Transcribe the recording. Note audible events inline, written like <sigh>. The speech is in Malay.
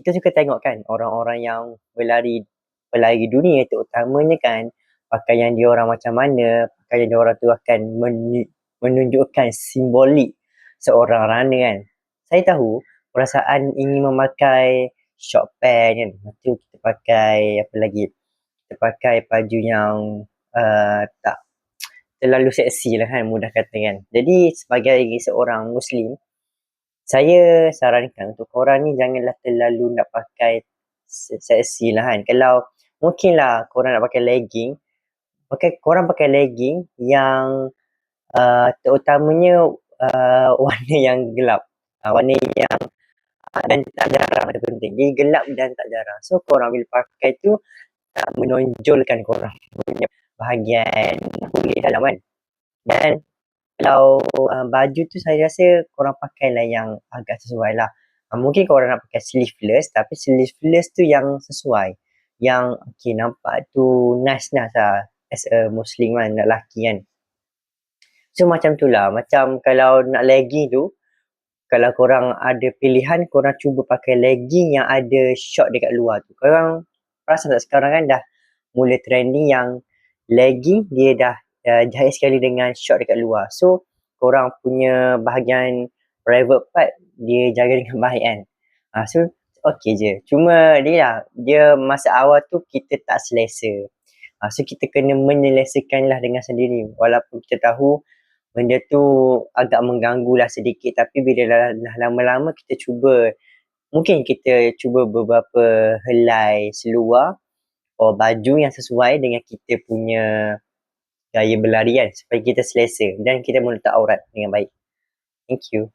kita suka tengok kan orang-orang yang berlari pelari dunia terutamanya kan pakaian dia orang macam mana, pakaian dia orang tu akan menunjukkan simbolik seorang runner kan. Saya tahu perasaan ingin memakai short pant kan, lepas kita pakai apa lagi, kita pakai baju yang uh, tak terlalu seksi lah kan, mudah kata kan. Jadi sebagai seorang Muslim, saya sarankan untuk korang ni janganlah terlalu nak pakai seksi lah kan. Kalau mungkin lah korang nak pakai legging, pakai korang pakai legging yang uh, terutamanya uh, <laughs> warna yang gelap. Uh, warna yang uh, dan tak jarang ada penting. Jadi gelap dan tak jarang. So korang bila pakai tu tak menonjolkan korang punya bahagian kulit dalam kan. Dan kalau uh, baju tu saya rasa korang pakailah yang agak sesuai lah. Uh, mungkin korang nak pakai sleeveless tapi sleeveless tu yang sesuai. Yang okay, nampak tu nice-nice lah as a Muslim kan, nak lelaki kan. So macam tu lah. Macam kalau nak legging tu, kalau korang ada pilihan, korang cuba pakai legging yang ada short dekat luar tu. Korang perasan tak sekarang kan dah mula trending yang legging dia dah uh, jahit sekali dengan short dekat luar. So, korang punya bahagian private part dia jaga <laughs> dengan baik kan. Uh, so, okay je. Cuma dia lah, dia masa awal tu kita tak selesa. Uh, so, kita kena menyelesaikan lah dengan sendiri. Walaupun kita tahu benda tu agak mengganggu lah sedikit. Tapi bila dah, dah lama-lama kita cuba, mungkin kita cuba beberapa helai seluar or baju yang sesuai dengan kita punya gaya berlarian supaya kita selesa dan kita meletak aurat dengan baik. Thank you.